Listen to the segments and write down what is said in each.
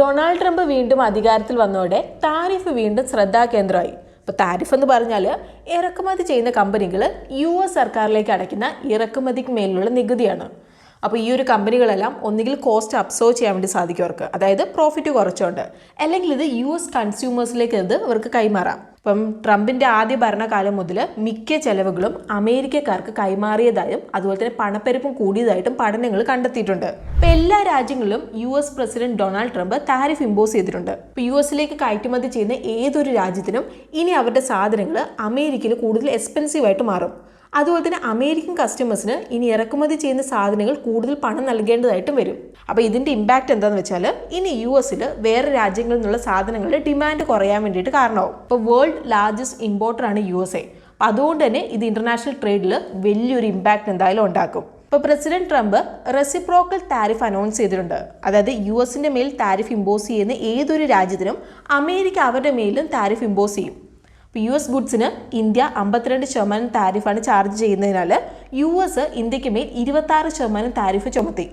Donald Trump വീണ്ടും അധികാരത്തിൽ വന്നതോടെ താരിഫ് വീണ്ടും ശ്രദ്ധാകേന്ദ്രമായി ഇപ്പോൾ താരിഫ് എന്ന് പറഞ്ഞാൽ ഇറക്കുമതി ചെയ്യുന്ന കമ്പനികൾ യു എസ് സർക്കാരിലേക്ക് അടയ്ക്കുന്ന ഇറക്കുമതിക്ക് മേലുള്ള നികുതിയാണ്. അപ്പോൾ ഈ ഒരു കമ്പനികളെല്ലാം ഒന്നുകിൽ കോസ്റ്റ് അബ്സോർവ് ചെയ്യാൻ വേണ്ടി സാധിക്കും അവർക്ക്. അതായത് പ്രോഫിറ്റ് കുറച്ചുകൊണ്ട്. അല്ലെങ്കിൽ ഇത് യു എസ് കൺസ്യൂമേഴ്സിലേക്ക് ഇത് അവർക്ക് കൈമാറാം. ഇപ്പം ട്രംപിന്റെ ആദ്യ ഭരണകാലം മുതൽ മിക്ക ചെലവുകളും അമേരിക്കക്കാർക്ക് കൈമാറിയതായും അതുപോലെ തന്നെ പണപ്പെരുപ്പം കൂടിയതായിട്ടും പഠനങ്ങൾ കണ്ടെത്തിയിട്ടുണ്ട്. ഇപ്പം എല്ലാ രാജ്യങ്ങളിലും U S president Donald Trump tariff impose ചെയ്തിട്ടുണ്ട്. ഇപ്പം യു എസിലേക്ക് കയറ്റുമതി ചെയ്യുന്ന ഏതൊരു രാജ്യത്തിനും ഇനി അവരുടെ സാധനങ്ങൾ അമേരിക്കയിൽ കൂടുതൽ എക്സ്പെൻസീവ് ആയിട്ട് മാറും. അതുപോലെ തന്നെ അമേരിക്കൻ കസ്റ്റമേഴ്സിന് ഇനി ഇറക്കുമതി ചെയ്യുന്ന സാധനങ്ങൾ കൂടുതൽ പണം നൽകേണ്ടതായിട്ടും വരും. അപ്പോൾ ഇതിന്റെ ഇമ്പാക്റ്റ് എന്താണെന്ന് വെച്ചാൽ ഇനി യു എസിൽ വേറെ രാജ്യങ്ങളിൽ നിന്നുള്ള സാധനങ്ങളുടെ ഡിമാൻഡ് കുറയാൻ വേണ്ടിയിട്ട് കാരണമാവും. ഇപ്പോൾ വേൾഡ് ലാർജസ്റ്റ് ഇമ്പോർട്ടറാണ് യു എസ് എ. അപ്പോൾ അതുകൊണ്ട് തന്നെ ഇത് ഇന്റർനാഷണൽ ട്രേഡിൽ വലിയൊരു ഇമ്പാക്റ്റ് എന്തായാലും ഉണ്ടാക്കും. ഇപ്പോൾ president Trump reciprocal tariff announce ചെയ്തിട്ടുണ്ട്. അതായത് യു എസിന്റെ മേൽ താരിഫ് ഇമ്പോസ് ചെയ്യുന്ന ഏതൊരു രാജ്യത്തിനും അമേരിക്ക അവരുടെ മേലും താരിഫ് ഇമ്പോസ് ചെയ്യും. ഇപ്പോൾ യു എസ് ഗുഡ്സിന് ഇന്ത്യ അമ്പത്തിരണ്ട് ശതമാനം താരിഫാണ് ചാർജ് ചെയ്യുന്നതിനാൽ യു എസ് ഇന്ത്യയ്ക്ക് മേൽ ഇരുപത്താറ് ശതമാനം താരിഫ് ചുമത്തി.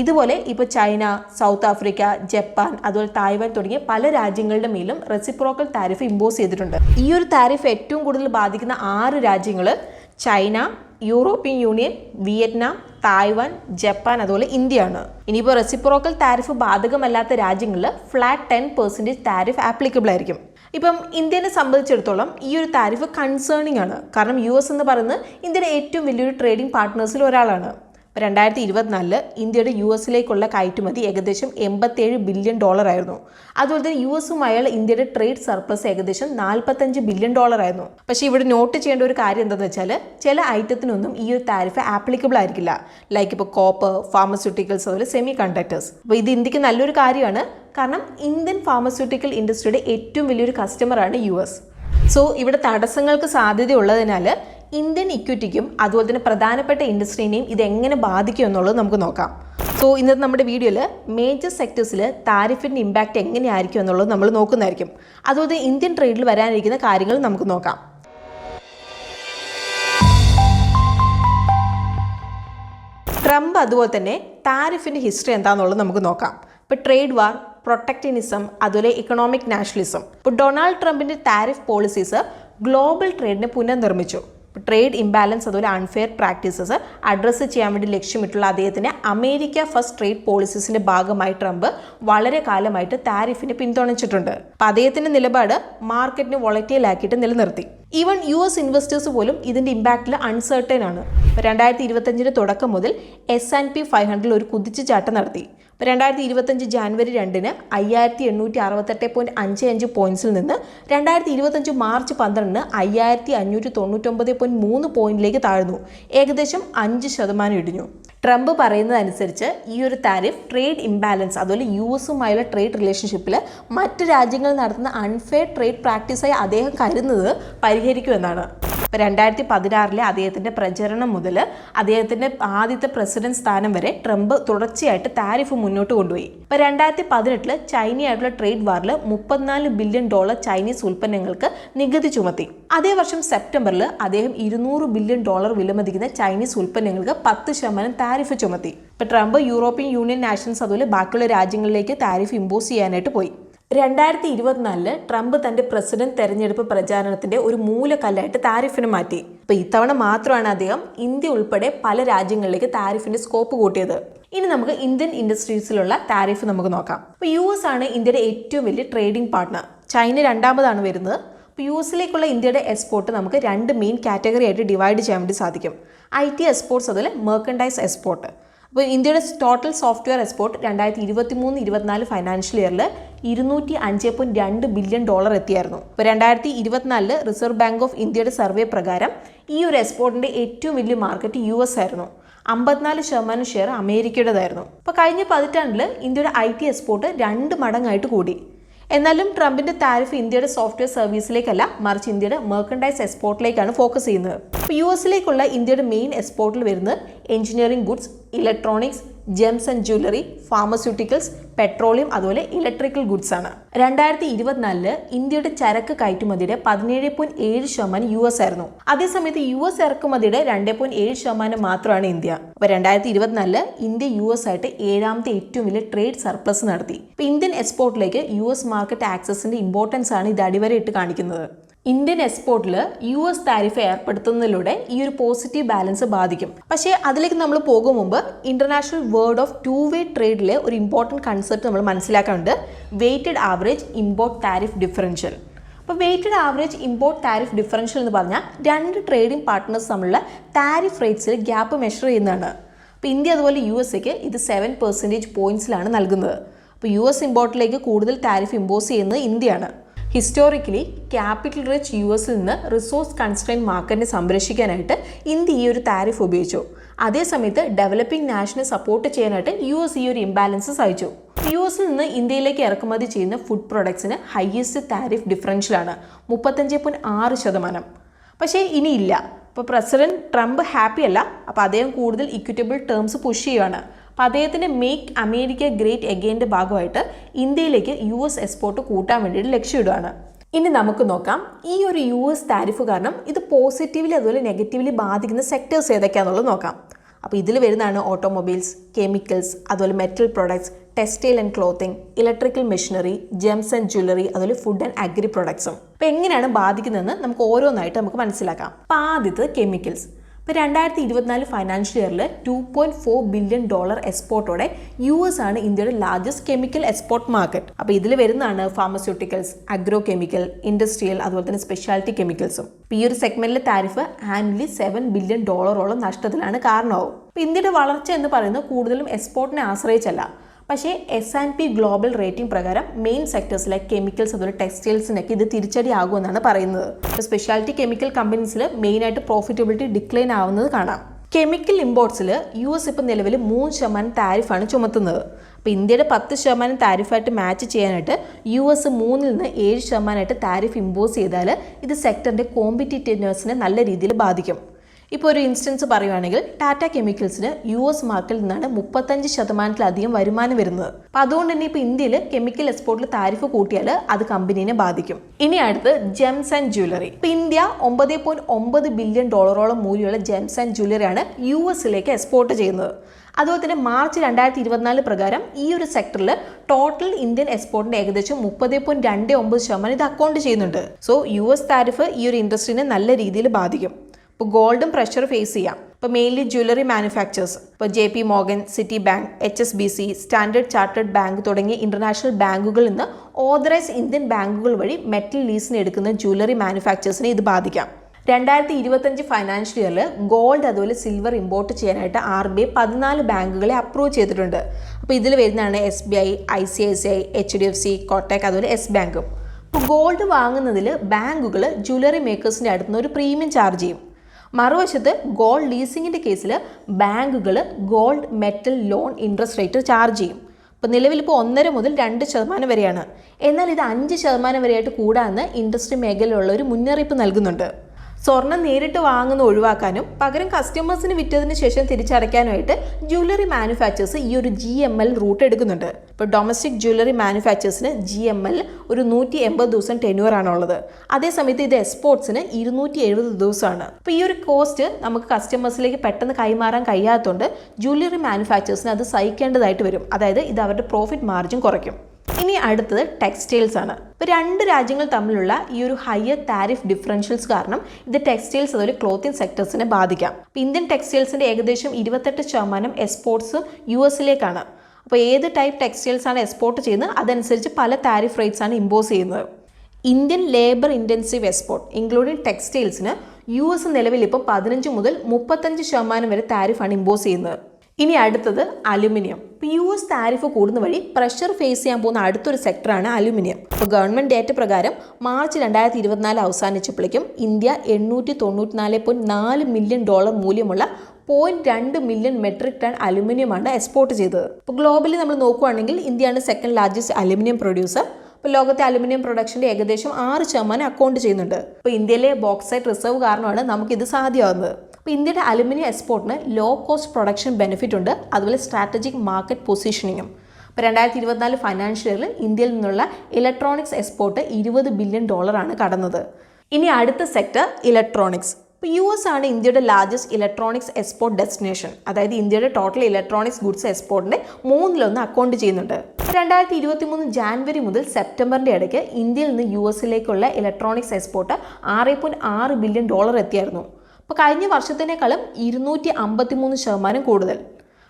ഇതുപോലെ ഇപ്പോൾ ചൈന സൗത്ത് ആഫ്രിക്ക ജപ്പാൻ അതുപോലെ തായ്വാൻ തുടങ്ങിയ പല രാജ്യങ്ങളുടെ മേലും റെസിപ്രോക്കൽ താരിഫ് ഇമ്പോസ് ചെയ്തിട്ടുണ്ട്. ഈ ഒരു താരിഫ് ഏറ്റവും കൂടുതൽ ബാധിക്കുന്ന ആറ് രാജ്യങ്ങൾ China European Union Vietnam Taiwan Japan അതുപോലെ ഇന്ത്യയാണ്. ഇനിയിപ്പോൾ റെസിപ്രോക്കൽ താരിഫ് ബാധകമല്ലാത്ത രാജ്യങ്ങളിൽ flat ten percentage tariff applicable ആയിരിക്കും. ഇപ്പം ഇന്ത്യനെ സംബന്ധിച്ചിടത്തോളം ഈ ഒരു താരിഫ് കൺസേണിംഗ് ആണ്. കാരണം യു എസ് എന്ന് പറയുന്നത് ഇന്ത്യയുടെ ഏറ്റവും വലിയൊരു ട്രേഡിംഗ് പാർട്ട്നേഴ്സിൽ ഒരാളാണ്. രണ്ടായിരത്തി ഇരുപത്തിനാലിൽ ഇന്ത്യയുടെ യു എസിലേക്കുള്ള കയറ്റുമതി ഏകദേശം എൺപത്തേഴ് ബില്യൺ ഡോളർ ആയിരുന്നു അതുപോലെ തന്നെ യു എസുമായുള്ള ഇന്ത്യയുടെ ട്രേഡ് സർപ്ലസ് ഏകദേശം നാൽപ്പത്തഞ്ച് ബില്യൺ ഡോളർ ആയിരുന്നു പക്ഷേ ഇവിടെ നോട്ട് ചെയ്യേണ്ട ഒരു കാര്യം എന്താണെന്ന് വെച്ചാൽ ചില ഐറ്റത്തിനൊന്നും ഈ ഒരു താരിഫ് ആപ്ലിക്കബിൾ ആയിരിക്കില്ല. ലൈക്ക് ഇപ്പോൾ കോപ്പർ ഫാർമസ്യൂട്ടിക്കൽസ് അതുപോലെ സെമി കണ്ടക്ടേഴ്സ് അപ്പോൾ ഇത് ഇന്ത്യയ്ക്ക് നല്ലൊരു കാര്യമാണ്. കാരണം ഇന്ത്യൻ ഫാർമസ്യൂട്ടിക്കൽ ഇൻഡസ്ട്രിയുടെ ഏറ്റവും വലിയൊരു കസ്റ്റമറാണ് യു എസ്. സോ ഇവിടെ തടസ്സങ്ങൾക്ക് സാധ്യതയുള്ളതിനാൽ ഇന്ത്യൻ ഇക്വിറ്റിക്കും അതുപോലെ തന്നെ പ്രധാനപ്പെട്ട ഇൻഡസ്ട്രീനെയും ഇത് എങ്ങനെ ബാധിക്കും എന്നുള്ളത് നമുക്ക് നോക്കാം. സോ ഇന്നത്തെ നമ്മുടെ വീഡിയോയിൽ മേജർ സെക്ടേഴ്സിൽ താരിഫിന്റെ ഇമ്പാക്റ്റ് എങ്ങനെയായിരിക്കും എന്നുള്ളത് നമ്മൾ നോക്കുന്നതായിരിക്കും. അതുപോലെ ഇന്ത്യൻ ട്രേഡിൽ വരാനിരിക്കുന്ന കാര്യങ്ങൾ നമുക്ക് നോക്കാം. ട്രംപ് അതുപോലെ തന്നെ താരിഫിന്റെ ഹിസ്റ്ററി എന്താണെന്നുള്ളത് നമുക്ക് നോക്കാം. ഇപ്പോൾ ട്രേഡ് വാർ പ്രൊട്ടക്റ്റിനിസം അതുപോലെ ഇക്കണോമിക് നാഷണലിസം ഇപ്പോൾ ഡൊണാൾഡ് ട്രംപിന്റെ താരിഫ് പോളിസീസ് ഗ്ലോബൽ ട്രേഡിനെ പുനർനിർമ്മിച്ചു. ട്രേഡ് ഇംബാലൻസ് അതുപോലെ അൺഫെയർ പ്രാക്ടീസസ് അഡ്രസ്സ് ചെയ്യാൻ വേണ്ടി ലക്ഷ്യമിട്ടുള്ള അദ്ദേഹത്തിന്റെ അമേരിക്ക ഫസ്റ്റ് ട്രേഡ് പോളിസീസിന്റെ ഭാഗമായി ട്രംപ് വളരെ കാലമായിട്ട് താരിഫിനെ പിന്തുണച്ചിട്ടുണ്ട്. അപ്പം അദ്ദേഹത്തിന്റെ നിലപാട് മാർക്കറ്റിനെ വൊളറ്റൈൽ ആക്കിയിട്ട് നിലനിർത്തി. ഈവൻ യു എസ് ഇൻവെസ്റ്റേഴ്സ് പോലും ഇതിന്റെ ഇമ്പാക്റ്റിൽ അൺസർട്ടൈൻ ആണ്. രണ്ടായിരത്തി ഇരുപത്തഞ്ചിന് തുടക്കം മുതൽ എസ് ആൻഡ് പി ഫൈവ് ഹൺഡ്രഡിൽ ഒരു കുതിച്ചുചാട്ടം നടത്തി. ഇപ്പോൾ രണ്ടായിരത്തി ഇരുപത്തഞ്ച് ജാനുവരി രണ്ടിന് അയ്യായിരത്തി എണ്ണൂറ്റി അറുപത്തെട്ട് പോയിന്റ് അഞ്ച് അഞ്ച് പോയിന്റ്സിൽ നിന്ന് രണ്ടായിരത്തി ഇരുപത്തഞ്ച് മാർച്ച് പന്ത്രണ്ടിന് അയ്യായിരത്തി അഞ്ഞൂറ്റി തൊണ്ണൂറ്റൊമ്പത് പോയിന്റ് മൂന്ന് പോയിന്റിലേക്ക് താഴ്ന്നു. ഏകദേശം അഞ്ച് ശതമാനം ഇടിഞ്ഞു. ട്രംപ് പറയുന്നതനുസരിച്ച് ഈ ഒരു താരിഫ് ട്രേഡ് ഇംബാലൻസ് അതുപോലെ യു എസുമായുള്ള ട്രേഡ് റിലേഷൻഷിപ്പിൽ മറ്റ് രാജ്യങ്ങൾ നടത്തുന്ന അൺഫെയർ ട്രേഡ് പ്രാക്ടീസായി അദ്ദേഹം കരുതുന്നത് പരിഹരിക്കുമെന്നാണ്. ഇപ്പോൾ രണ്ടായിരത്തി പതിനാറിലെ അദ്ദേഹത്തിന്റെ പ്രചരണം മുതൽ അദ്ദേഹത്തിന്റെ ആദ്യത്തെ പ്രസിഡന്റ് സ്ഥാനം വരെ ട്രംപ് തുടർച്ചയായിട്ട് താരിഫ് മുന്നോട്ട് കൊണ്ടുപോയി. ഇപ്പോൾ രണ്ടായിരത്തി പതിനെട്ടിൽ ചൈനയായിട്ടുള്ള ട്രേഡ് വാറിൽ മുപ്പത്തിനാല് ബില്യൺ ഡോളർ ചൈനീസ് ഉൽപ്പന്നങ്ങൾക്ക് നികുതി ചുമത്തി. അതേ വർഷം സെപ്റ്റംബറിൽ അദ്ദേഹം ഇരുന്നൂറ് ബില്യൺ ഡോളർ വിലമതിക്കുന്ന ചൈനീസ് ഉൽപ്പന്നങ്ങൾക്ക് പത്ത് ശതമാനം താരിഫ് ചുമത്തി. ഇപ്പോൾ ട്രംപ് യൂറോപ്യൻ യൂണിയൻ നാഷൻസ് അതുപോലെ ബാക്കിയുള്ള രാജ്യങ്ങളിലേക്ക് താരിഫ് ഇമ്പോസ് ചെയ്യാനായിട്ട് പോയി. രണ്ടായിരത്തി ഇരുപത്തിനാലിൽ ട്രംപ് തന്റെ പ്രസിഡന്റ് തെരഞ്ഞെടുപ്പ് പ്രചാരണത്തിന്റെ ഒരു മൂലക്കല്ലായിട്ട് താരിഫിന് മാറ്റി. ഇപ്പൊ ഇത്തവണ മാത്രമാണ് അദ്ദേഹം ഇന്ത്യ ഉൾപ്പെടെ പല രാജ്യങ്ങളിലേക്ക് താരിഫിന്റെ സ്കോപ്പ് കൂട്ടിയത്. ഇനി നമുക്ക് ഇന്ത്യൻ ഇൻഡസ്ട്രീസിലുള്ള താരിഫ് നമുക്ക് നോക്കാം. ഇപ്പൊ യു എസ് ആണ് ഇന്ത്യയുടെ ഏറ്റവും വലിയ ട്രേഡിംഗ് പാർട്ട്ണർ ചൈന രണ്ടാമതാണ് വരുന്നത്. ഇപ്പൊ യു എസിലേക്കുള്ള ഇന്ത്യയുടെ എക്സ്പോർട്ട് നമുക്ക് രണ്ട് മെയിൻ കാറ്റഗറി ആയിട്ട് ഡിവൈഡ് ചെയ്യാൻ വേണ്ടി സാധിക്കും. ഐ ടി എക്സ്പോർട്ട്സ് അതുപോലെ മെർക്കൻഡൈസ് എക്സ്പോർട്ട്. അപ്പോൾ ഇന്ത്യയുടെ ടോട്ടൽ സോഫ്റ്റ്വെയർ എക്സ്പോർട്ട് രണ്ടായിരത്തി ഇരുപത്തി മൂന്ന് ഇരുപത്തിനാല് ഫൈനാൻഷ്യൽ ഇയറിൽ ഇരുന്നൂറ്റി അഞ്ച് പോയിന്റ് രണ്ട് ബില്യൺ ഡോളർ എത്തിയായിരുന്നു. ഇപ്പോൾ രണ്ടായിരത്തി ഇരുപത്തിനാലിൽ റിസർവ് ബാങ്ക് ഓഫ് ഇന്ത്യയുടെ സർവേ പ്രകാരം ഈ ഒരു എക്സ്പോർട്ടിന്റെ ഏറ്റവും വലിയ മാർക്കറ്റ് യു എസ് ആയിരുന്നു. അമ്പത്തിനാല് ശതമാനം ഷെയർ അമേരിക്കയുടേതായിരുന്നു. ഇപ്പോൾ കഴിഞ്ഞ പതിറ്റാണ്ടിൽ ഇന്ത്യയുടെ ഐ ടി എക്സ്പോർട്ട് രണ്ട് മടങ്ങായിട്ട് കൂടി. എന്നാലും ട്രംപിന്റെ താരിഫ് ഇന്ത്യയുടെ സോഫ്റ്റ്വെയർ സർവീസിലേക്കല്ല മറിച്ച് ഇന്ത്യയുടെ മെർക്കൻഡൈസ് എക്സ്പോർട്ടിലേക്കാണ് ഫോക്കസ് ചെയ്യുന്നത്. യു എസിലേക്കുള്ള ഇന്ത്യയുടെ മെയിൻ എക്സ്പോർട്ടിൽ വരുന്നത് engineering goods electronics gems and jewellery pharmaceuticals petroleum അതുപോലെ ഇലക്ട്രിക്കൽ ഗുഡ്സ് ആണ്. രണ്ടായിരത്തി ഇരുപത്തിനാലിൽ ഇന്ത്യയുടെ ചരക്ക് കയറ്റുമതിയുടെ പതിനേഴ് പോയിന്റ് ഏഴ് ശതമാനം യു എസ് ആയിരുന്നു. അതേസമയത്ത് യു എസ് ഇറക്കുമതിയുടെ രണ്ട് പോയിന്റ് ഏഴ് ശതമാനം മാത്രമാണ് ഇന്ത്യ. അപ്പൊ രണ്ടായിരത്തി ഇരുപത്തിനാലിൽ ഇന്ത്യ യു എസ് ആയിട്ട് ഏഴാമത്തെ ഏറ്റവും വലിയ ട്രേഡ് സർപ്ലസ് നടത്തി. ഇപ്പൊ ഇന്ത്യൻ എക്സ്പോർട്ടിലേക്ക് യു എസ് മാർക്കറ്റ് ആക്സസിന്റെ ഇമ്പോർട്ടൻസ് ആണ് ഇത് അടിവരയിട്ട് കാണിക്കുന്നത്. ഇന്ത്യൻ എക്സ്പോർട്ടിൽ യു എസ് താരിഫ് ഏർപ്പെടുത്തുന്നതിലൂടെ ഈ ഒരു പോസിറ്റീവ് ബാലൻസ് ബാധിക്കും. പക്ഷേ അതിലേക്ക് നമ്മൾ പോകും മുമ്പ് international world of two way ട്രേഡിലെ ഒരു ഇമ്പോർട്ടന്റ് കൺസെപ്റ്റ് നമ്മൾ മനസ്സിലാക്കാനുണ്ട്. Weighted average import tariff differential. അപ്പോൾ weighted average import tariff differential എന്ന് പറഞ്ഞാൽ രണ്ട് ട്രേഡിംഗ് പാർട്ട്നേഴ്സ് തമ്മിലുള്ള താരിഫ് റേറ്റ്സിൽ ഗ്യാപ്പ് മെഷർ ചെയ്യുന്നതാണ്. അപ്പോൾ ഇന്ത്യ അതുപോലെ യു എസ് എക്ക് ഇത് സെവൻ പെർസെന്റേജ് പോയിന്റ്സിലാണ് നൽകുന്നത്. അപ്പോൾ യു എസ് ഇമ്പോർട്ടിലേക്ക് കൂടുതൽ താരിഫ് ഇമ്പോസ് ചെയ്യുന്നത് ഇന്ത്യയാണ്. ഹിസ്റ്റോറിക്കലി ക്യാപിറ്റൽ റിച്ച് യു എസിൽ നിന്ന് റിസോഴ്സ് കൺസ്ട്രെയിൻ മാർക്കറ്റിനെ സംരക്ഷിക്കാനായിട്ട് ഇന്ത്യ ഈ ഒരു താരിഫ് ഉപയോഗിച്ചു. അതേസമയത്ത് ഡെവലപ്പിംഗ് നാഷനെ സപ്പോർട്ട് ചെയ്യാനായിട്ട് യു എസ് ഈ ഒരു ഇംബാലൻസ് സഹിച്ചു. യു എസിൽ നിന്ന് ഇന്ത്യയിലേക്ക് ഇറക്കുമതി ചെയ്യുന്ന ഫുഡ് പ്രൊഡക്ട്സിന് ഹയസ്റ്റ് താരിഫ് ഡിഫറൻഷ്യലാണ് മുപ്പത്തഞ്ച് പോയിന്റ് ആറ് ശതമാനം. പക്ഷേ ഇനിയില്ല ഇപ്പോൾ പ്രസിഡന്റ് ട്രംപ് ഹാപ്പിയല്ല അപ്പോൾ അദ്ദേഹം കൂടുതൽ ഇക്വിറ്റബിൾ ടേംസ് പുഷ് ചെയ്യുകയാണ് അപ്പോൾ അദ്ദേഹത്തിന്റെ മേക്ക് അമേരിക്ക ഗ്രേറ്റ് എഗെയിന്റെ ഭാഗമായിട്ട് ഇന്ത്യയിലേക്ക് യു എസ് എക്സ്പോർട്ട് കൂട്ടാൻ വേണ്ടിയിട്ട് ലക്ഷ്യമിടുകയാണ് ഇനി നമുക്ക് നോക്കാം. ഈ ഒരു യു എസ് താരിഫ് കാരണം ഇത് പോസിറ്റീവ്ലി അതുപോലെ നെഗറ്റീവ്ലി ബാധിക്കുന്ന സെക്ടേഴ്സ് ഏതൊക്കെയാണെന്നുള്ളത് നോക്കാം. അപ്പോൾ ഇതിൽ വരുന്നതാണ് ഓട്ടോമൊബൈൽസ് കെമിക്കൽസ് അതുപോലെ metal products textile and clothing electrical machinery gems and jewellery അതുപോലെ ഫുഡ് ആൻഡ് അഗ്രി പ്രൊഡക്ട്സും അപ്പോൾ എങ്ങനെയാണ് ബാധിക്കുന്നതെന്ന് നമുക്ക് ഓരോന്നായിട്ട് നമുക്ക് മനസ്സിലാക്കാം. അപ്പോൾ ആദ്യത്തെ കെമിക്കൽസ് ഇപ്പോൾ രണ്ടായിരത്തി ഇരുപത്തിനാല് ഫൈനാൻഷ്യൽ ഇയറിൽ two point four billion dollar എക്സ്പോർട്ടോടെ U S ആണ് ഇന്ത്യയുടെ ലാർജസ്റ്റ് കെമിക്കൽ എക്സ്പോർട്ട് മാർക്കറ്റ് അപ്പോൾ ഇതിൽ വരുന്നതാണ് ഫാർമസ്യൂട്ടിക്കൽസ് അഗ്രോ കെമിക്കൽ ഇൻഡസ്ട്രിയൽ അതുപോലെ തന്നെ സ്പെഷ്യാലിറ്റി കെമിക്കൽസും അപ്പോൾ ഈ ഒരു സെഗ്മെന്റിലെ താരിഫ് ആനുവലി സെവൻ ബില്യൺ ഡോളറോളം നഷ്ടത്തിലാണ് കാരണമാവും അപ്പോൾ ഇന്ത്യയുടെ വളർച്ച എന്ന് പറയുന്നത് കൂടുതലും എക്സ്പോർട്ടിനെ ആശ്രയിച്ചല്ല. പക്ഷേ S and P global rating പ്രകാരം മെയിൻ സെക്ടേഴ്സ് ലൈക്ക് കെമിക്കൽസ് അതുപോലെ ടെക്സ്റ്റൈൽസിനൊക്കെ ഇത് തിരിച്ചടി ആകുമെന്നാണ് പറയുന്നത്. സ്പെഷ്യാലിറ്റി കെമിക്കൽ കമ്പനീസിൽ മെയിനായിട്ട് പ്രോഫിറ്റബിലിറ്റി ഡിക്ലൈൻ ആവുന്നത് കാണാം. കെമിക്കൽ ഇമ്പോർട്ട്സിൽ യു എസ് ഇപ്പം നിലവിൽ മൂന്ന് ശതമാനം താരിഫാണ് ചുമത്തുന്നത്. അപ്പോൾ ഇന്ത്യയുടെ പത്ത് ശതമാനം താരിഫായിട്ട് മാച്ച് ചെയ്യാനായിട്ട് യു എസ് മൂന്നിൽ നിന്ന് ഏഴ് ശതമാനമായിട്ട് താരിഫ് ഇമ്പോസ് ചെയ്താൽ ഇത് സെക്ടറിന്റെ കോമ്പറ്റീറ്റീവ്നെസ്സിനെ നല്ല രീതിയിൽ ബാധിക്കും. ഇപ്പോൾ ഒരു ഇൻസ്റ്റൻസ് പറയുവാണെങ്കിൽ ടാറ്റ കെമിക്കൽസിന് യു എസ് മാർക്കിൽ നിന്നാണ് മുപ്പത്തഞ്ച് ശതമാനത്തിലധികം വരുമാനം വരുന്നത്. അപ്പോൾ അതുകൊണ്ട് തന്നെ ഇപ്പോൾ ഇന്ത്യയിൽ കെമിക്കൽ എക്സ്പോർട്ടിൽ താരിഫ് കൂട്ടിയാൽ അത് കമ്പനീനെ ബാധിക്കും. ഇനി അടുത്ത് ജെംസ് ആൻഡ് ജ്വല്ലറി ഇപ്പോൾ ഇന്ത്യ ഒമ്പത് പോയിന്റ് ഒമ്പത് ബില്യൺ ഡോളറോളം മൂല്യമുള്ള ജെംസ് ആൻഡ് ജ്വല്ലറിയാണ് യു എസിലേക്ക് എക്സ്പോർട്ട് ചെയ്യുന്നത്. അതുപോലെ തന്നെ മാർച്ച് രണ്ടായിരത്തി ഇരുപത്തിനാല് പ്രകാരം ഈ ഒരു സെക്ടറിൽ ടോട്ടൽ ഇന്ത്യൻ എക്സ്പോർട്ടിന്റെ ഏകദേശം മുപ്പത് പോയിന്റ് രണ്ട് ഒമ്പത് ശതമാനം ഇത് അക്കൗണ്ട് ചെയ്യുന്നുണ്ട്. സോ യു എസ് താരിഫ് ഈ ഒരു ഇൻഡസ്ട്രീനെ നല്ല രീതിയിൽ ബാധിക്കും. ഇപ്പോൾ ഗോൾഡും പ്രഷർ ഫേസ് ചെയ്യാം. ഇപ്പോൾ മെയിൻലി ജ്വല്ലറി മാനുഫാക്ചേഴ്സ് ഇപ്പോൾ J P Morgan Citi bank H S B C standard chartered bank തുടങ്ങിയ ഇന്റർനാഷണൽ ബാങ്കുകളിൽ നിന്ന് ഓതറൈസ് ഇന്ത്യൻ ബാങ്കുകൾ വഴി മെറ്റൽ ലീസിന് എടുക്കുന്ന ജ്വല്ലറി മാനുഫാക്ചേഴ്സിനെ ഇത് ബാധിക്കാം. രണ്ടായിരത്തി ഇരുപത്തഞ്ച് ഫൈനാൻഷ്യൽ ഇയറിൽ ഗോൾഡ് അതുപോലെ സിൽവർ ഇമ്പോർട്ട് ചെയ്യാനായിട്ട് ആർ ബി ഐ പതിനാല് ബാങ്കുകളെ അപ്രൂവ് ചെയ്തിട്ടുണ്ട്. അപ്പോൾ ഇതിൽ വരുന്നതാണ് S B I I C I C I H D F C Kotak അതുപോലെ എസ് ബാങ്കും അപ്പോൾ ഗോൾഡ് വാങ്ങുന്നതിൽ ബാങ്കുകൾ ജ്വല്ലറി മേക്കേഴ്സിന്റെ അടുത്തുനിന്ന് ഒരു പ്രീമിയം ചാർജ് ചെയ്യും. മറുവശത്ത് ഗോൾഡ് ലീസിങ്ങിന്റെ കേസിൽ ബാങ്കുകൾ gold metal loan interest rate charge ചെയ്യും. ഇപ്പോൾ നിലവിലിപ്പോൾ ഒന്നര മുതൽ രണ്ട് ശതമാനം വരെയാണ്. എന്നാൽ ഇത് അഞ്ച് ശതമാനം വരെയായിട്ട് കൂടാമെന്ന് ഇൻഡസ്ട്രി മേഖലയിലുള്ള ഒരു മുന്നറിയിപ്പ് നൽകുന്നുണ്ട്. സ്വർണം നേരിട്ട് വാങ്ങുന്ന ഒഴിവാക്കാനും പകരം കസ്റ്റമേഴ്സിന് വിറ്റതിന് ശേഷം തിരിച്ചടയ്ക്കാനുമായിട്ട് ജ്വല്ലറി മാനുഫാക്ചേഴ്സ് ഈ ഒരു ജി എം എൽ റൂട്ട് എടുക്കുന്നുണ്ട്. ഇപ്പോൾ ഡൊമസ്റ്റിക് ജ്വല്ലറി മാനുഫാക്ചേഴ്സിന് ജി എം എൽ ഒരു നൂറ്റി എൺപത് ദിവസം ടെന്യൂർ ആണുള്ളത് അതേസമയത്ത് ഇത് എക്സ്പോർട്സിന് ഇരുന്നൂറ്റി എഴുപത് ദിവസമാണ്. അപ്പോൾ ഈ ഒരു കോസ്റ്റ് നമുക്ക് കസ്റ്റമേഴ്സിലേക്ക് പെട്ടെന്ന് കൈമാറാൻ കഴിയാത്തതുകൊണ്ട് ജ്വല്ലറി മാനുഫാക്ചേഴ്സിന് അത് സഹിക്കേണ്ടതായിട്ട് വരും. അതായത് ഇത് അവരുടെ പ്രോഫിറ്റ് മാർജിൻ കുറയ്ക്കും. ഇനി അടുത്തത് ടെക്സ്റ്റൈൽസ് ആണ്. ഇപ്പോൾ രണ്ട് രാജ്യങ്ങൾ തമ്മിലുള്ള ഈ ഒരു ഹയർ താരിഫ് ഡിഫറൻഷ്യൽസ് കാരണം ഇത് ടെക്സ്റ്റൈൽസ് അതുപോലെ ക്ലോത്തിങ് സെക്ടേഴ്സിനെ ബാധിക്കാം. ഇന്ത്യൻ ടെക്സ്റ്റൈൽസിന്റെ ഏകദേശം ഇരുപത്തെട്ട് ശതമാനം എക്സ്പോർട്സ് യു എസിലേക്കാണ് അപ്പോൾ ഏത് ടൈപ്പ് ടെക്സ്റ്റൈൽസ് ആണ് എക്സ്പോർട്ട് ചെയ്യുന്നത്? അതനുസരിച്ച് പല താരിഫ് റേറ്റ്സ് ആണ് ഇമ്പോസ് ചെയ്യുന്നത്. Indian labour intensive export including ടെക്സ്റ്റൈൽസിന് U S നിലവിൽ ഇപ്പോൾ പതിനഞ്ച് മുതൽ മുപ്പത്തഞ്ച് ശതമാനം വരെ താരിഫാണ് ഇമ്പോസ് ചെയ്യുന്നത്. ഇനി അടുത്തത് അലുമിനിയം. ഇപ്പോൾ യു എസ് താരിഫ് കൂടുന്ന വഴി പ്രഷർ ഫേസ് ചെയ്യാൻ പോകുന്ന അടുത്തൊരു സെക്ടറാണ് അലുമിനിയം. ഇപ്പോൾ ഗവൺമെന്റ് ഡേറ്റ പ്രകാരം മാർച്ച് രണ്ടായിരത്തി ഇരുപത്തിനാല് അവസാനിച്ചപ്പോഴേക്കും ഇന്ത്യ എണ്ണൂറ്റി തൊണ്ണൂറ്റിനാല് പോയിന്റ് നാല് മില്യൺ ഡോളർ മൂല്യമുള്ള പോയിന്റ് രണ്ട് മില്യൺ മെട്രിക് ടൺ അലുമിനിയമാണ് എക്സ്പോർട്ട് ചെയ്തത്. ഇപ്പോൾ ഗ്ലോബലി നമ്മൾ നോക്കുകയാണെങ്കിൽ ഇന്ത്യയാണ് സെക്കൻഡ് ലാർജസ്റ്റ് അലുമിനിയം പ്രൊഡ്യൂസർ ഇപ്പോൾ ലോകത്തെ അലുമിനിയം പ്രൊഡക്ഷന്റെ ഏകദേശം ആറ് ശതമാനം അക്കൗണ്ട് ചെയ്യുന്നുണ്ട്. ഇപ്പോൾ ഇന്ത്യയിലെ ബോക്സൈറ്റ് റിസർവ് കാരണമാണ് നമുക്കിത് സാധ്യമാകുന്നത് അപ്പോൾ ഇന്ത്യയുടെ അലുമിനിയം എക്സ്പോർട്ടിന് ലോ കോസ്റ്റ് പ്രൊഡക്ഷൻ ബെനിഫിറ്റ് ഉണ്ട്. അതുപോലെ സ്ട്രാറ്റജിക് മാർക്കറ്റ് പൊസിഷനിങ്ങും ഇപ്പോൾ രണ്ടായിരത്തി ഇരുപത്തിനാല് ഫൈനാൻഷ്യൽ ഇയറിൽ ഇന്ത്യയിൽ നിന്നുള്ള ഇലക്ട്രോണിക്സ് എക്സ്പോർട്ട് ഇരുപത് ബില്യൺ ഡോളറാണ് കടന്നത്. ഇനി അടുത്ത സെക്ടർ ഇലക്ട്രോണിക്സ് ഇപ്പോൾ യു എസ് ആണ് ഇന്ത്യയുടെ ലാർജസ്റ്റ് ഇലക്ട്രോണിക്സ് എക്സ്പോർട്ട് ഡെസ്റ്റിനേഷൻ അതായത് ഇന്ത്യയുടെ ടോട്ടൽ ഇലക്ട്രോണിക്സ് ഗുഡ്സ് എക്സ്പോർട്ടിന്റെ മൂന്നിലൊന്ന് അക്കൗണ്ട് ചെയ്യുന്നുണ്ട്. രണ്ടായിരത്തി ഇരുപത്തി മൂന്ന് ജാനുവരി മുതൽ സെപ്റ്റംബറിന്റെ ഇടയ്ക്ക് ഇന്ത്യയിൽ നിന്ന് യു എസിലേക്കുള്ള ഇലക്ട്രോണിക്സ് എക്സ്പോർട്ട് ആറ് പോയിന്റ് ആറ് ബില്യൺ ഡോളർ എത്തിയായിരുന്നു. അപ്പോൾ കഴിഞ്ഞ വർഷത്തിനേക്കാളും ഇരുന്നൂറ്റി അമ്പത്തി മൂന്ന് ശതമാനം കൂടുതൽ.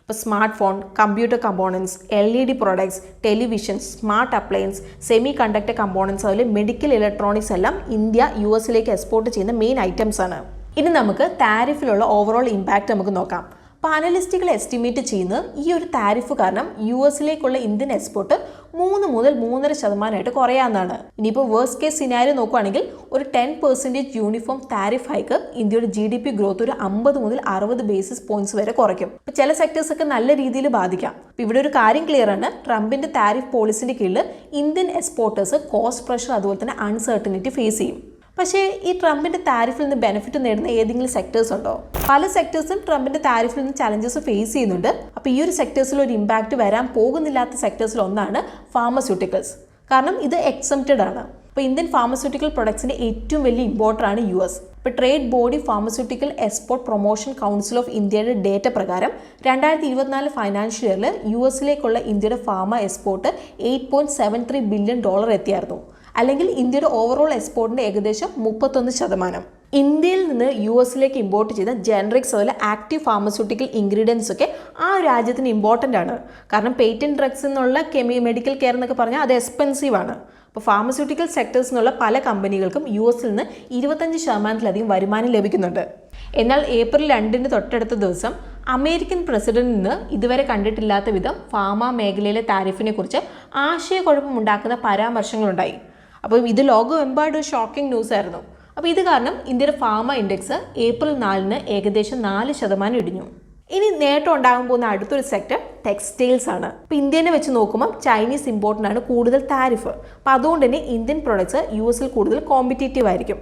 ഇപ്പോൾ smart phone computer components L E D products television smart appliance semiconductor components അതുപോലെ മെഡിക്കൽ ഇലക്ട്രോണിക്സ് എല്ലാം ഇന്ത്യ യു എസിലേക്ക് എക്സ്പോർട്ട് ചെയ്യുന്ന മെയിൻ ഐറ്റംസ് ആണ്. ഇനി നമുക്ക് താരിഫിലുള്ള ഓവറോൾ ഇമ്പാക്റ്റ് നമുക്ക് നോക്കാം. അപ്പോൾ അനലിസ്റ്റുകൾ എസ്റ്റിമേറ്റ് ചെയ്യുന്നത് ഈ ഒരു താരിഫ് കാരണം യു എസിലേക്കുള്ള ഇന്ത്യൻ എക്സ്പോർട്ട് മൂന്ന് മുതൽ മൂന്നര ശതമാനമായിട്ട് കുറയാമെന്നാണ് ഇനിയിപ്പോൾ വേഴ്സ്റ്റ് കേസ് സിനാരി നോക്കുകയാണെങ്കിൽ ഒരു ten percentage uniform tariff hike ഇന്ത്യയുടെ ജി ഡി പി ഗ്രോത്ത് ഒരു അമ്പത് മുതൽ അറുപത് ബേസിസ് പോയിന്റ്സ് വരെ കുറയ്ക്കും. അപ്പോൾ ചില സെക്ടേഴ്സ് ഒക്കെ നല്ല രീതിയിൽ ബാധിക്കാം. അപ്പോൾ ഇവിടെ ഒരു കാര്യം ക്ലിയർ ആണ്. ട്രംപിന്റെ താരിഫ് പോളിസിന്റെ കീഴിൽ ഇന്ത്യൻ എക്സ്പോർട്ടേഴ്സ് കോസ്റ്റ് പ്രഷർ അതുപോലെ തന്നെ അൺസർട്ടനിറ്റി ഫേസ് ചെയ്യും. പക്ഷേ ഈ ട്രംപിന്റെ താരിഫിൽ നിന്ന് ബെനിഫിറ്റ് നേടുന്ന ഏതെങ്കിലും സെക്ടേഴ്സ് ഉണ്ടോ? പല സെക്ടേഴ്സും ട്രംപിന്റെ താരിഫിൽ നിന്ന് ചലഞ്ചസ് ഫേസ് ചെയ്യുന്നുണ്ട്. അപ്പോൾ ഈ ഒരു സെക്ടേഴ്സിൽ ഒരു ഇമ്പാക്റ്റ് വരാൻ പോകുന്നില്ലാത്ത സെക്ടേഴ്സിൽ ഒന്നാണ് ഫാർമസ്യൂട്ടിക്കൽസ് കാരണം ഇത് എക്സംപ്റ്റഡ് ആണ്. അപ്പോൾ ഇന്ത്യൻ ഫാർമസ്യൂട്ടിക്കൽ പ്രൊഡക്ട്സിന്റെ ഏറ്റവും വലിയ ഇമ്പോർട്ടർ ആണ് യു എസ് ഇപ്പോൾ trade body pharmaceutical export promotion council of ഇന്ത്യയുടെ ഡേറ്റ പ്രകാരം രണ്ടായിരത്തി ഇരുപത്തിനാല് ഫൈനാൻഷ്യൽ ഇയറിൽ യു എസിലേക്കുള്ള ഇന്ത്യയുടെ pharma export eight point seven three billion dollar എത്തിയായിരുന്നു. അല്ലെങ്കിൽ ഇന്ത്യയുടെ ഓവറോൾ എക്സ്പോർട്ടിന്റെ ഏകദേശം മുപ്പത്തൊന്ന് ശതമാനം. ഇന്ത്യയിൽ നിന്ന് യു എസിലേക്ക് ഇമ്പോർട്ട് ചെയ്ത ജനറിക്സ് അതുപോലെ ആക്റ്റീവ് ഫാർമസ്യൂട്ടിക്കൽ ഇൻഗ്രീഡിയൻസ് ഒക്കെ ആ രാജ്യത്തിന് ഇമ്പോർട്ടന്റ് ആണ്. കാരണം പേറ്റന്റ് ഡ്രഗ്സ് എന്നുള്ള കെമി മെഡിക്കൽ കെയർ എന്നൊക്കെ പറഞ്ഞാൽ അത് എക്സ്പെൻസീവ് ആണ്. അപ്പോൾ ഫാർമസ്യൂട്ടിക്കൽ സെക്ടേഴ്സ് എന്നുള്ള പല കമ്പനികൾക്കും യു എസിൽ നിന്ന് ഇരുപത്തഞ്ച് ശതമാനത്തിലധികം വരുമാനം ലഭിക്കുന്നുണ്ട്. എന്നാൽ ഏപ്രിൽ രണ്ടിന് തൊട്ടടുത്ത ദിവസം അമേരിക്കൻ പ്രസിഡന്റിൽ നിന്ന് ഇതുവരെ കണ്ടിട്ടില്ലാത്ത വിധം ഫാമ മേഖലയിലെ താരിഫിനെ കുറിച്ച് ആശയക്കുഴപ്പമുണ്ടാക്കുന്ന പരാമർശങ്ങളുണ്ടായി. അപ്പോൾ ഇത് ലോകമെമ്പാടും ഒരു ഷോക്കിംഗ് ന്യൂസ് ആയിരുന്നു. അപ്പോൾ ഇത് കാരണം ഇന്ത്യയുടെ ഫാമ ഇൻഡെക്സ് ഏപ്രിൽ നാലിന് ഏകദേശം നാല് ശതമാനം ഇടിഞ്ഞു. ഇനി നേട്ടം ഉണ്ടാകാൻ പോകുന്ന അടുത്തൊരു സെക്ടർ ടെക്സ്റ്റൈൽസ് ആണ്. ഇപ്പം ഇന്ത്യനെ വെച്ച് നോക്കുമ്പോൾ ചൈനീസ് ഇമ്പോർട്ടിനാണ് കൂടുതൽ താരിഫ് അപ്പോൾ അതുകൊണ്ട് തന്നെ ഇന്ത്യൻ പ്രൊഡക്ട്സ് യു എസിൽ കൂടുതൽ കോമ്പറ്റേറ്റീവ് ആയിരിക്കും.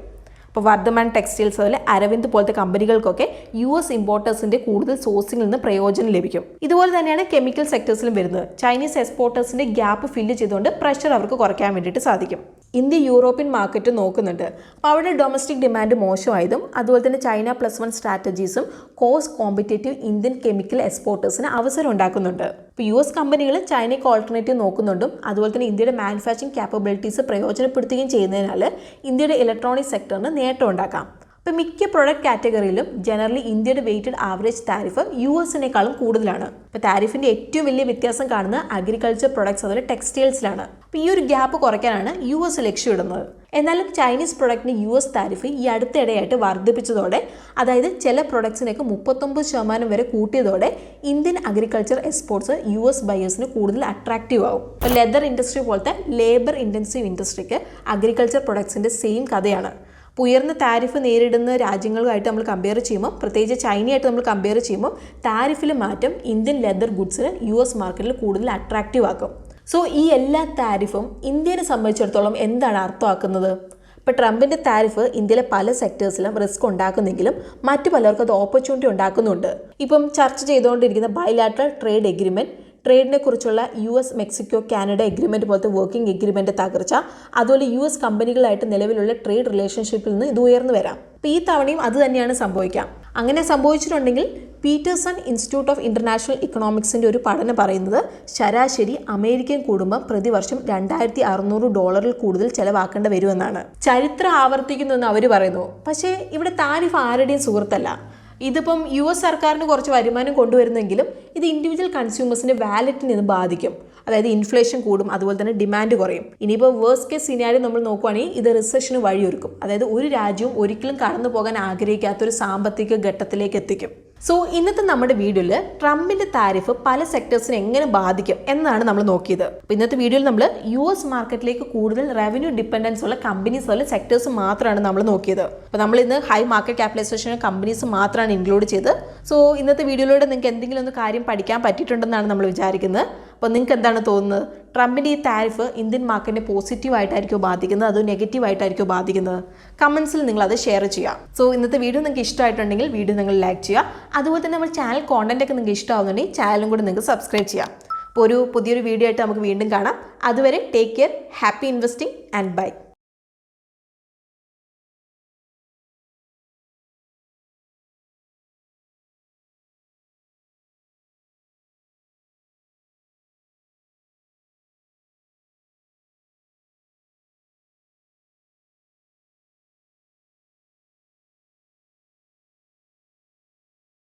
അപ്പോൾ വർദ്ധമാൻ ടെക്സ്റ്റൈൽസ് അതുപോലെ അരവിന്ദ് പോലത്തെ കമ്പനികൾക്കൊക്കെ യു എസ് ഇമ്പോർട്ടേഴ്സിന്റെ കൂടുതൽ സോഴ്സിംഗിൽ നിന്ന് പ്രയോജനം ലഭിക്കും. ഇതുപോലെ തന്നെയാണ് കെമിക്കൽ സെക്ടേഴ്സിലും വരുന്നത്. ചൈനീസ് എക്സ്പോർട്ടേഴ്സിന്റെ ഗ്യാപ്പ് ഫില്ല് ചെയ്തുകൊണ്ട് പ്രഷർ അവർക്ക് കുറയ്ക്കാൻ വേണ്ടിയിട്ട് സാധിക്കും. ഇന്ത്യ യൂറോപ്യൻ മാർക്കറ്റ് നോക്കുന്നുണ്ട്. അപ്പോൾ അവിടെ ഡൊമസ്റ്റിക് ഡിമാൻഡ് മോശമായതും അതുപോലെ തന്നെ ചൈന പ്ലസ് വൺ സ്ട്രാറ്റജീസും കോസ്റ്റ് കോമ്പറ്റേറ്റീവ് ഇന്ത്യൻ കെമിക്കൽ എക്സ്പോർട്ടേഴ്സിന് അവസരം ഉണ്ടാക്കുന്നുണ്ട്. ഇപ്പോൾ യു എസ് കമ്പനികൾ ചൈനയ്ക്ക് ഓൾട്ടർനേറ്റീവ് നോക്കുന്നുണ്ടും അതുപോലെ തന്നെ ഇന്ത്യയുടെ മാനുഫാക്ചറിങ് ക്യാപ്പബിലിറ്റീസ് പ്രയോജനപ്പെടുത്തുകയും ചെയ്യുന്നതിനാൽ ഇന്ത്യയുടെ ഇലക്ട്രോണിക് സെക്ടറിന് നേട്ടം ഉണ്ടാക്കാം. ഇപ്പോൾ മിക്ക പ്രൊഡക്റ്റ് കാറ്റഗറിയിലും ജനറലി ഇന്ത്യയുടെ വെയ്റ്റഡ് ആവറേജ് താരിഫ് യു എസിനേക്കാളും കൂടുതലാണ്. ഇപ്പോൾ താരിഫിന്റെ ഏറ്റവും വലിയ വ്യത്യാസം കാണുന്നത് അഗ്രികൾച്ചർ പ്രൊഡക്ട്സ് അതുപോലെ ടെക്സ്റ്റൈൽസിലാണ് അപ്പോൾ ഈ ഒരു ഗ്യാപ്പ് കുറയ്ക്കാനാണ് യു എസ് ലക്ഷ്യമിടുന്നത് എന്നാലും ചൈനീസ് പ്രൊഡക്റ്റിന് യു എസ് താരിഫ് ഈ അടുത്തിടെയായിട്ട് വർദ്ധിപ്പിച്ചതോടെ അതായത് ചില പ്രൊഡക്ട്സിനൊക്കെ മുപ്പത്തൊമ്പത് ശതമാനം വരെ കൂട്ടിയതോടെ Indian agriculture exports U S ബയേഴ്സിന് കൂടുതൽ അട്രാക്റ്റീവ് ആവും. ലെതർ ഇൻഡസ്ട്രി പോലത്തെ ലേബർ ഇന്റൻസീവ് ഇൻഡസ്ട്രിക്ക് അഗ്രികൾച്ചർ പ്രൊഡക്ട്സിന്റെ സെയിം കഥയാണ്. അപ്പോൾ ഉയർന്ന താരിഫ് നേരിടുന്ന രാജ്യങ്ങളുമായിട്ട് നമ്മൾ കമ്പയർ ചെയ്യുമ്പോൾ പ്രത്യേകിച്ച് ചൈനയായിട്ട് നമ്മൾ കമ്പയർ ചെയ്യുമ്പോൾ താരിഫിൽ മാറ്റം ഇന്ത്യൻ ലെതർ ഗുഡ്സിന് യു എസ് മാർക്കറ്റിൽ കൂടുതൽ അട്രാക്റ്റീവ് ആക്കും. സോ ഈ എല്ലാ താരിഫും ഇന്ത്യനെ സംബന്ധിച്ചിടത്തോളം എന്താണ് അർത്ഥമാക്കുന്നത്? ഇപ്പോൾ ട്രംപിന്റെ താരിഫ് ഇന്ത്യയിലെ പല സെക്ടേഴ്സിലും റിസ്ക് ഉണ്ടാക്കുന്നെങ്കിലും മറ്റു പലർക്കും അത് ഓപ്പർച്യൂണിറ്റി ഉണ്ടാക്കുന്നുണ്ട്. ഇപ്പം ചർച്ച ചെയ്തുകൊണ്ടിരിക്കുന്ന ബയലാട്രൽ ട്രേഡ് എഗ്രിമെന്റ് ട്രേഡിനെ കുറിച്ചുള്ള U S Mexico Canada agreement പോലത്തെ വർക്കിംഗ് എഗ്രിമെന്റ് തകർച്ച അതുപോലെ യു എസ് കമ്പനികളായിട്ട് നിലവിലുള്ള ട്രേഡ് റിലേഷൻഷിപ്പിൽ നിന്ന് ഇത് ഉയർന്നു വരാം. അപ്പോൾ ഈ തവണയും അത് തന്നെയാണ് സംഭവിക്കാം അങ്ങനെ സംഭവിച്ചിട്ടുണ്ടെങ്കിൽ പീറ്റേഴ്സൺ ഇൻസ്റ്റിറ്റ്യൂട്ട് ഓഫ് ഇന്റർനാഷണൽ ഇക്കണോമിക്സിന്റെ ഒരു പഠനം പറയുന്നത് ശരാശരി അമേരിക്കൻ കുടുംബം പ്രതിവർഷം രണ്ടായിരത്തി അറുന്നൂറ് ഡോളറിൽ കൂടുതൽ ചെലവാക്കേണ്ടി വരുമെന്നാണ്. ചരിത്രം ആവർത്തിക്കുന്നു എന്ന് അവർ പറയുന്നു. പക്ഷേ ഇവിടെ താരിഫ് ആരുടെയും സുഹൃത്തല്ല. ഇതിപ്പം യു എസ് സർക്കാരിന് കുറച്ച് വരുമാനം കൊണ്ടുവരുന്നെങ്കിലും ഇത് ഇൻഡിവിജ്വൽ കൺസ്യൂമേഴ്സിന്റെ വാലറ്റിനെ ഇത് ബാധിക്കും. അതായത് ഇൻഫ്ലേഷൻ കൂടും അതുപോലെ തന്നെ ഡിമാൻഡ് കുറയും. ഇനിയിപ്പോൾ വേഴ്സ് കേസ് സിനാരി നമ്മൾ നോക്കുവാണെങ്കിൽ ഇത് റിസഷന് വഴിയൊരുക്കും. അതായത് ഒരു രാജ്യവും ഒരിക്കലും കടന്നു പോകാൻ ആഗ്രഹിക്കാത്തൊരു സാമ്പത്തിക ഘട്ടത്തിലേക്ക് എത്തിക്കും. സോ ഇന്നത്തെ നമ്മുടെ വീഡിയോയിൽ ട്രംപിന്റെ താരിഫ് പല സെക്ടേഴ്സിനെ എങ്ങനെ ബാധിക്കും എന്നാണ് നമ്മൾ നോക്കിയത്. ഇന്നത്തെ വീഡിയോയിൽ നമ്മൾ യു എസ് മാർക്കറ്റിലേക്ക് കൂടുതൽ റവന്യൂ ഡിപ്പെൻഡൻസ് ഉള്ള കമ്പനീസ് ഉള്ള സെക്ടേഴ്സ് മാത്രമാണ് നമ്മൾ നോക്കിയത്. അപ്പോൾ നമ്മൾ ഇന്ന് ഹൈ മാർക്കറ്റ് ക്യാപിറ്റലൈസേഷൻ കമ്പനീസ് മാത്രമാണ് ഇൻക്ലൂഡ് ചെയ്ത് സോ ഇന്നത്തെ വീഡിയോയിലൂടെ നിങ്ങൾക്ക് എന്തെങ്കിലും ഒന്ന് കാര്യം പഠിക്കാൻ പറ്റിയിട്ടുണ്ടെന്നാണ് നമ്മൾ വിചാരിക്കുന്നത്. അപ്പോൾ നിങ്ങൾക്ക് എന്താണ് തോന്നുന്നത്? ട്രംപിന്റെ ഈ താരിഫ് ഇന്ത്യൻ മാർക്കറ്റിനെ പോസിറ്റീവ് ആയിട്ടായിരിക്കും ബാധിക്കുന്നത്? അതോ നെഗറ്റീവ് ആയിട്ടായിരിക്കും ബാധിക്കുന്നത്? കമൻസിൽ നിങ്ങൾ അത് ഷെയർ ചെയ്യാം സോ ഇന്നത്തെ വീഡിയോ നിങ്ങൾക്ക് ഇഷ്ടമായിട്ടുണ്ടെങ്കിൽ വീഡിയോ നിങ്ങൾ ലൈക്ക് ചെയ്യുക. അതുപോലെ തന്നെ നമ്മൾ ചാനൽ കോണ്ടന്റ് ഒക്കെ നിങ്ങൾക്ക് ഇഷ്ടമാവുന്നുണ്ടെങ്കിൽ ചാനലും കൂടെ നിങ്ങൾക്ക് സബ്സ്ക്രൈബ് ചെയ്യാം. അപ്പോൾ ഒരു പുതിയൊരു വീഡിയോ ആയിട്ട് നമുക്ക് വീണ്ടും കാണാം. അതുവരെ take care happy investing and bye